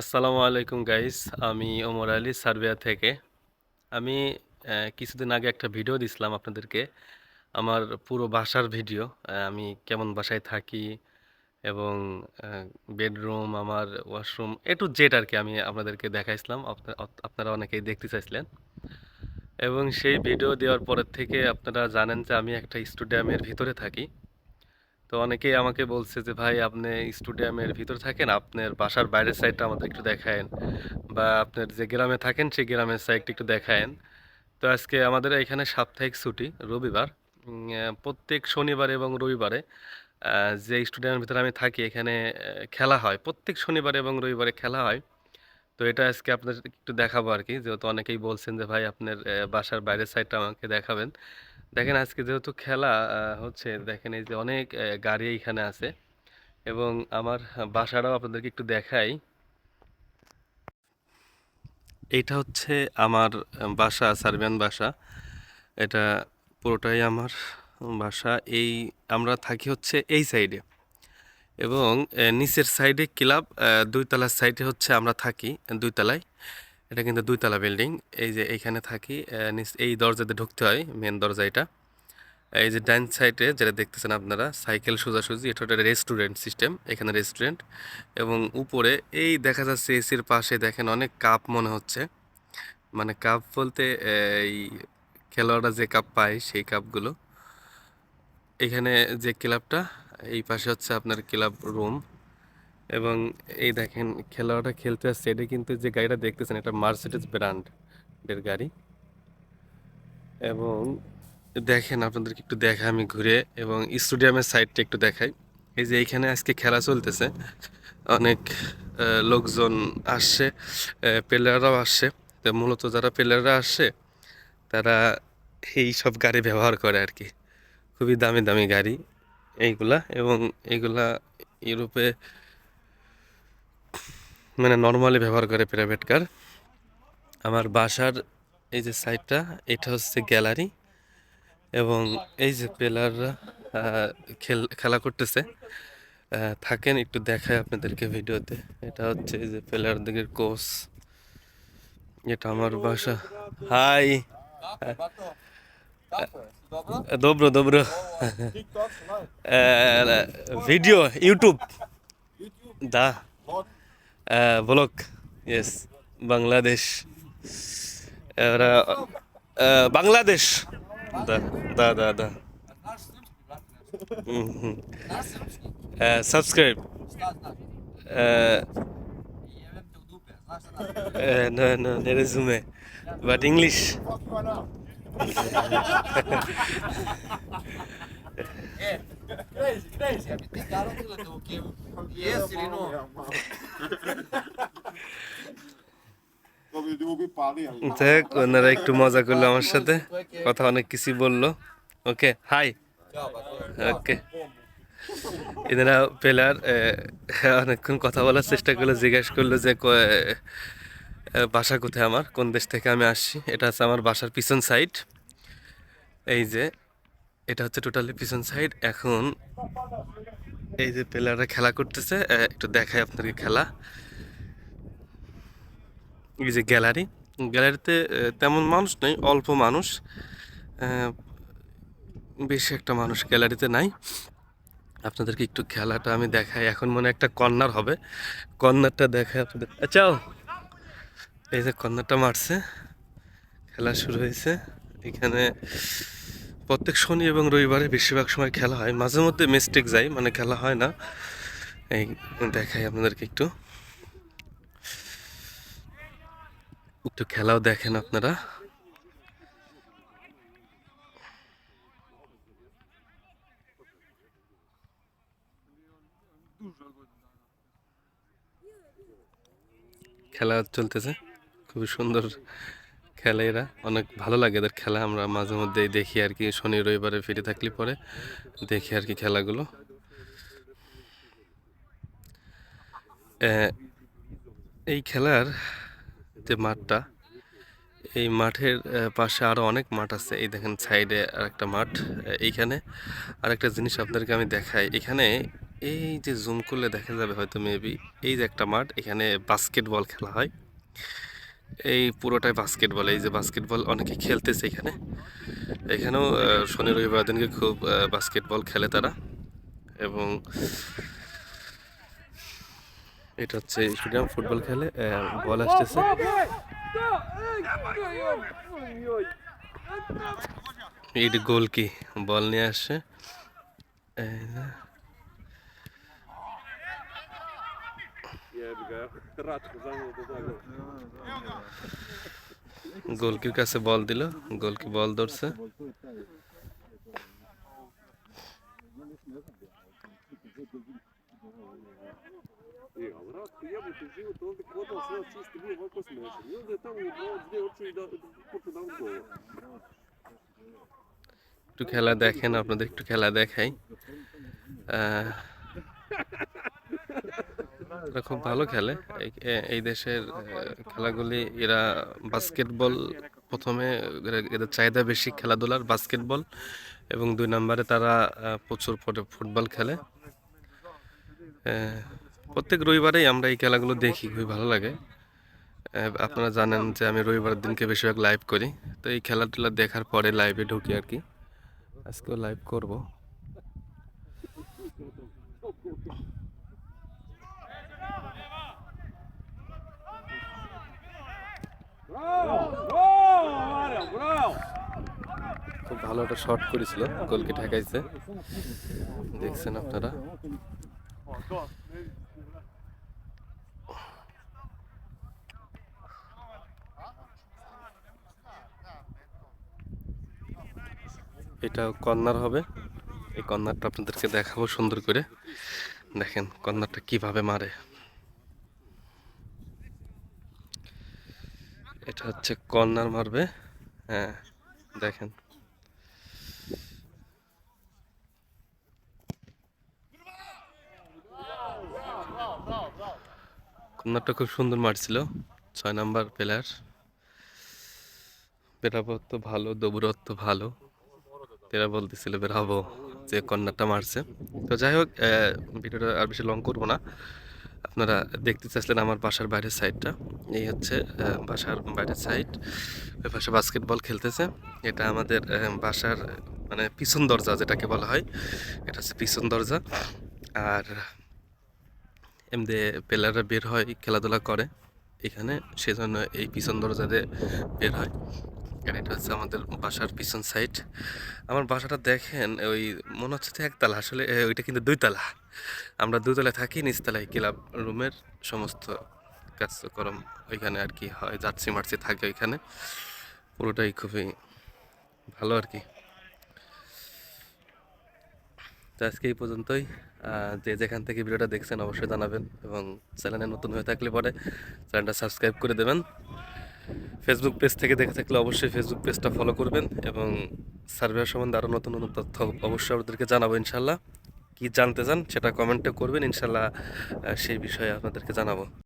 আসসালামু আলাইকুম গাইস আমি ওমর আলী, সার্বিয়া থেকে। আমি কিছুদিন আগে একটা ভিডিও দিছিলাম আপনাদেরকে। আমার পুরো বাসার ভিডিও আমি কেমন বাসায় থাকি এবং বেডরুম আমার ওয়াশরুম এ টু জেড আর কি আমি আপনাদেরকে দেখাইছিলাম। আপনারা অনেকেই দেখতে চাইছিলেন। এবং সেই ভিডিও দেওয়ার পরের থেকে আপনারা জানেন যে আমি একটা স্টুডিয়ামের ভিতরে থাকি। তো অনেকেই আমাকে বলছে যে, ভাই, আপনি স্টুডিয়ামের ভিতর থাকেন, আপনার বাসার বাইরের সাইডটা আমাদের একটু দেখায়েন বা আপনার যে গ্রামে থাকেন, সেই গ্রামের সাইডটা একটু দেখায়েন। তো আজকে আমাদের এখানে সাপ্তাহিক ছুটি, রবিবার। প্রত্যেক শনিবার এবং রবিবারে যে স্টুডিয়ামের ভিতরে আমি থাকি, এখানে খেলা হয়। প্রত্যেক শনিবার এবং রবিবারে খেলা হয়। তো এটা আজকে আপনার একটু দেখাবো আর কি। যেহেতু অনেকেই বলছেন যে, ভাই, আপনার বাসার বাইরের সাইডটা আমাকে দেখাবেন। দেখেন আজকে যেহেতু খেলা হচ্ছে দেখেন এই যে অনেক গাড়ি এখানে আছে এবং আমার বাসাটাও আপনাদেরকে একটু দেখাই। এটা হচ্ছে আমার বাসা, সার্বিয়ান বাসা। এটা পুরোটাই আমার বাসা। এই আমরা থাকি হচ্ছে এই সাইডে এবং নিচের সাইডে ক্লাব দুইতলার সাইডে হচ্ছে আমরা থাকি দুইতলায়। এটা কিন্তু দুইতলা বিল্ডিং। এই যে এইখানে থাকি এই দরজাতে ঢুকতে হয় মেন দরজা এটা। এই যে ডাইন সাইডে যেটা দেখতেছেন আপনারা, সাইকেল সোজাসুজি, এটা একটা রেস্টুরেন্ট সিস্টেম এখানে রেস্টুরেন্ট এবং উপরে এই দেখা যাচ্ছে এসির পাশে দেখেন অনেক কাপ মনে হচ্ছে। মানে কাপ বলতে এই খেলোয়াড়রা যে কাপ পায় সেই কাপগুলো এখানে যে ক্লাবটা, এই পাশে হচ্ছে আপনার ক্লাব রুম এবং এই দেখেন খেলোয়াড়রা খেলতে আসছে। এটা কিন্তু যে গাড়িটা দেখতেছেন, এটা মার্সিডিজ ব্র্যান্ডের গাড়ি। এবং দেখেন আপনাদেরকে একটু দেখাই, আমি ঘুরে এবং স্টেডিয়ামের সাইডটা একটু দেখাই। এই যে এইখানে আজকে খেলা চলতেছে। অনেক লোকজন আসছে প্লেয়াররাও আসছে। তো মূলত যারা প্লেয়াররা আসছে, তারা এই সব গাড়ি ব্যবহার করে আর কি। খুবই দামি দামি গাড়ি এইগুলা এবং এইগুলা ইউরোপে মানে নর্মালি ব্যবহার করে প্রাইভেট কার আমার বাসার এই যে সাইডটা এটা হচ্ছে গ্যালারি এবং এই যে প্লেয়াররা খেল খেলা করতেছে। থাকেন একটু দেখায় আপনাদেরকে ভিডিওতে। এটা হচ্ছে এই যে প্লেয়ারদের কোচ এটা আমার বাসা। হাই দোব্রো দোব্রো। ভিডিও ইউটিউব দা। Blog yes Bangladesh. বাংলাদেশ। দা দা দা subscribe no no ne resume but english Crazy, crazy. Não. তবে যদি ওকে পারে আমি দেখ ওনারা একটু মজা করল আমার সাথে। কথা অনেক কিছু বলল। ওকে হাই ওকে এনারা প্লেয়ার অনেকক্ষণ কথা বলার চেষ্টা করল জিজ্ঞেস করল যে বাসা কোথায় আমার? কোন দেশ থেকে আমি আসছি? এটা হচ্ছে আমার বাসার পিছন সাইড এই যে এটা হচ্ছে টোটালি পিছন সাইড এখন এই যে প্লেয়াররা খেলা করতেছে একটু দেখাই আপনাকে খেলা। এই যে গ্যালারি গ্যালারিতে তেমন মানুষ নেই, অল্প মানুষ। বেশি একটা মানুষ গ্যালারিতে নাই। আপনাদেরকে একটু খেলাটা আমি দেখাই। এখন মনে একটা কর্নার হবে। কর্নারটা দেখায় আপনাদের। আচ্ছাও এই যে কর্নারটা মারছে। খেলা শুরু হয়েছে। এখানে প্রত্যেক শনি এবং রবিবারে বেশিরভাগ সময় খেলা হয়। মাঝে মধ্যে মিস্টেক যায় মানে খেলা হয় না। এই দেখাই আপনাদেরকে একটু। একটু খেলাও দেখেন আপনারা। খেলা চলতেছে। খুবই সুন্দর খেলে এরা। অনেক ভালো লাগে এদের খেলা। আমরা মাঝে মধ্যেই দেখি আর কি। শনি রবিবারে ফিরে থাকলে পরে দেখি আর কি খেলাগুলো। এই খেলার যে মাঠটা, এই মাঠের পাশে আরও অনেক মাঠ আছে। এই দেখেন সাইডে আর একটা মাঠ এইখানে আর একটা জিনিস আপনাদেরকে আমি দেখাই। এখানে এই যে জুম করলে দেখা যাবে হয়তো মেবি এই যে একটা মাঠ, এখানে বাস্কেটবল খেলা হয়। এই পুরোটাই বাস্কেটবল এই যে বাস্কেটবল অনেকে খেলতেছে এখানে। এখানেও শনি রবিবার দিনকে খুব বাস্কেটবল খেলে তারা। এবং এটা হচ্ছে স্টেডিয়াম, ফুটবল খেলে বল আসতেছে। এইটি গোল কি? বল নিয়ে আসছে। যে। গোলকির কাছে বল দিল, গোলকি বল ধরছে একটু খেলা দেখেন, আপনাদের একটু খেলা দেখাই এরা খুব ভালো খেলে। এই- এই দেশের খেলাগুলি এরা বাস্কেটবল প্রথমে এদের চাহিদা বেশি খেলাধুলার বাস্কেটবল এবং দুই নম্বরে তারা প্রচুর ফুট- ফুটবল খেলে। প্রত্যেক রবিবারেই আমরা এই খেলাগুলো দেখি খুবই ভালো লাগে। আপনারা জানেন যে আমি রবিবার দিনকে বেশিরভাগ লাইভ করি। তো এই খেলাধুলা দেখার পরে লাইভে ঢুকি আর কি। আজকেও লাইভ করব। খুব ভালো একটা শট করেছিল গোলকে ঠেকাইছে। দেখছেন আপনারা। এটা কর্নার হবে। এই কর্নারটা আপনাদেরকে দেখাবো সুন্দর করে। দেখেন কর্নারটা কীভাবে মারে। এটা হচ্ছে কর্নার মারবে। হ্যাঁ দেখেন। কর্নারটা খুব সুন্দর মারছিল, ছয় নাম্বার প্লেয়ার। বেরাবত্ব ভালো দৌড়ত্ব ভালো। তেরা বলতেছিল বের হব যে কর্নারটা মারছে। তো যাই হোক ভিডিওটা আর বেশি লং করব না। আপনারা দেখতে চাইছিলেন আমার বাসার বাইরের সাইডটা। এই হচ্ছে বাসার বাইরের সাইড। ওই পাশে বাস্কেটবল খেলতেছে। এটা আমাদের বাসার মানে পিছন দরজা যেটাকে বলা হয়। এটা হচ্ছে পিছন দরজা। আর এমনি প্লেয়াররা বের হয়, খেলাধুলা করে এখানে। সেজন্য এই পিছন দরজা দিয়ে বের হয়। আর এটা হচ্ছে আমাদের বাসার পিছন সাইড। আমার বাসাটা দেখেন, ওই মনে হচ্ছে একতলা। আসলে ওইটা কিন্তু দুইতলা। আমরা দুতলায় থাকি, নিচতলায় ক্লাব রুমের সমস্ত কার্যক্রম ওইখানে আর কি হয় যাচ্ছি মারছি থাকে ওইখানে। পুরোটাই খুবই ভালো আর কি। তো আজকে এই পর্যন্তই। যে যেখান থেকে ভিডিওটা দেখছেন অবশ্যই জানাবেন এবং চ্যানেলে নতুন হয়ে থাকলে পরে চ্যানেলটা সাবস্ক্রাইব করে দেবেন। ফেসবুক পেজ থেকে দেখে থাকলে অবশ্যই ফেসবুক পেজটা ফলো করবেন এবং সার্ভে সম্বন্ধে আরও নতুন নতুন তথ্য অবশ্যই আপনাদেরকে জানাব ইনশাল্লাহ কি জানতে চান সেটা কমেন্টে করবেন ইনশাল্লাহ সেই বিষয়ে আপনাদেরকে জানাব।